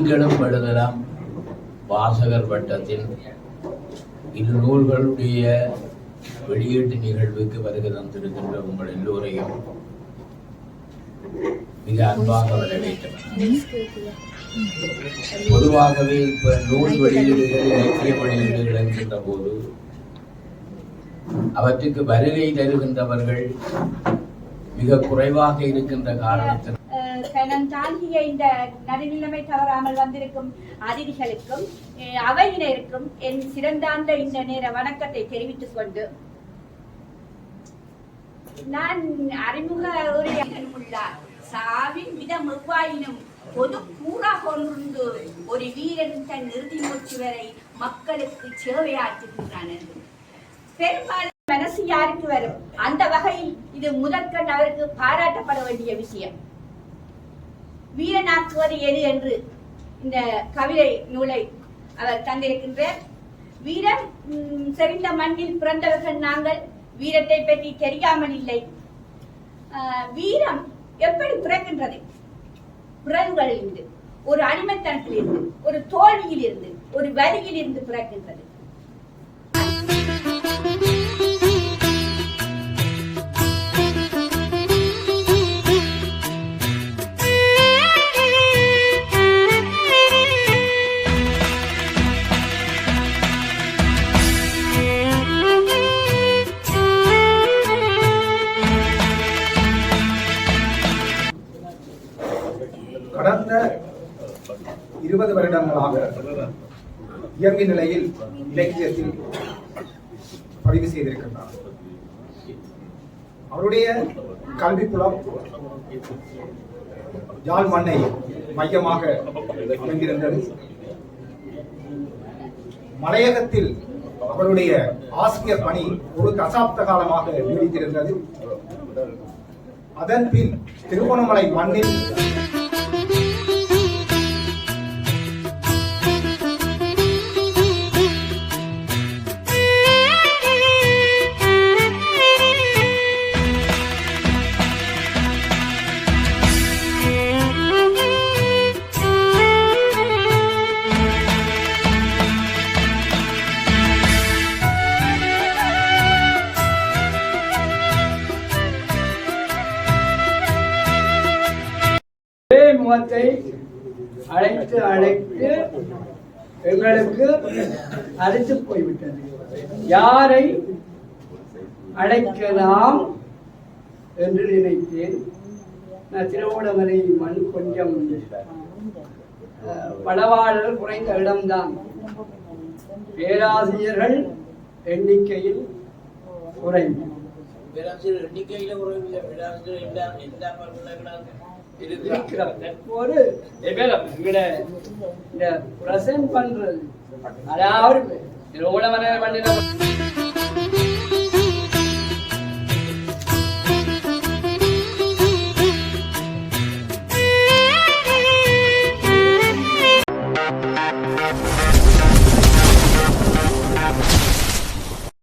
நீங்களும் எழுதலாம். வாசகர் வட்டத்தின் இரு நூல்களுடைய வெளியீட்டு நிகழ்வுக்கு வருகை தந்திருக்கின்ற உங்கள் எல்லோரையும் மிக அன்பாக வரவேற்றனர் பொதுவாகவே இப்ப நூல் வெளியீடுகள் இலக்கிய வெளியீடுகள் என்கின்ற போது அவற்றுக்கு வருகை தருகின்றவர்கள் மிக குறைவாக இருக்கின்ற காரணத்தினால் நம் தாங்கிய இந்த நடுநிலைமை தவறாமல் வந்திருக்கும் அதிதிகளுக்கும் அவையினருக்கும் என் சிறந்தாந்த இந்த நேர வணக்கத்தை தெரிவித்துக் கொண்டு நான் அறிமுக உரையாற்றுள்ளார் சாவின் விதம் எவ்வாயினும் பொது கூறாக கொண்டு ஒரு வீரன் தன் இறுதி மூச்சு வரை மக்களுக்கு சேவையாற்றுகின்றான் பெரும்பாலும் மனசு யாருக்கு வரும்? அந்த வகையில் இது முதற்கண் அவருக்கு பாராட்டப்பட வேண்டிய விஷயம். வீரனாக்குவது எது என்று இந்த கவிதை நூலை அவர் தந்திருக்கின்றார். வீரம் செறிந்த மண்ணில் பிறந்தவர்கள் நாங்கள் வீரத்தை பற்றி தெரியாமல் இல்லை. ஆஹ், வீரம் எப்படி பிறக்கின்றது? பிறகுகளில் இருந்து ஒரு அடிமைத்தனத்தில் இருந்து ஒரு தோல்வியில் இருந்து ஒரு வலியில் இருந்து பிறக்கின்றது. இருபது வருடங்களாக இயங்கு நிலையில் இலக்கியத்தில் பதிவு செய்திருக்கின்றார். அவருடைய கல்விப்புலம் யாழ் மண்ணை மையமாக அமைந்திருந்தது. மலையகத்தில் அவருடைய ஆசிரியர் பணி ஒரு தசாப்த காலமாக நீடித்திருந்தது. அதன் பின் திருகோணமலை மண்ணில் சமூகத்தை அழைத்து அழைத்து எங்களுக்கு அழைத்து போய்விட்டது. யாரை அழைக்கலாம் என்று நினைத்தேன். நான் திருவோணமலை மண் கொஞ்சம் அஹ், படவாளர் குறைந்த இடம்தான். பேராசிரியர்கள் எண்ணிக்கையில் குறைவு. பேராசிரியர் எண்ணிக்கையில் குறைவில்லை. பேராசிரியர் எல்லா எல்லா பல்கலைக்கழகங்களும் தற்போது எவ்வளவு இந்த பிரசன்ட் பண்றது. அதாவது திருவோணமலை பண்ணின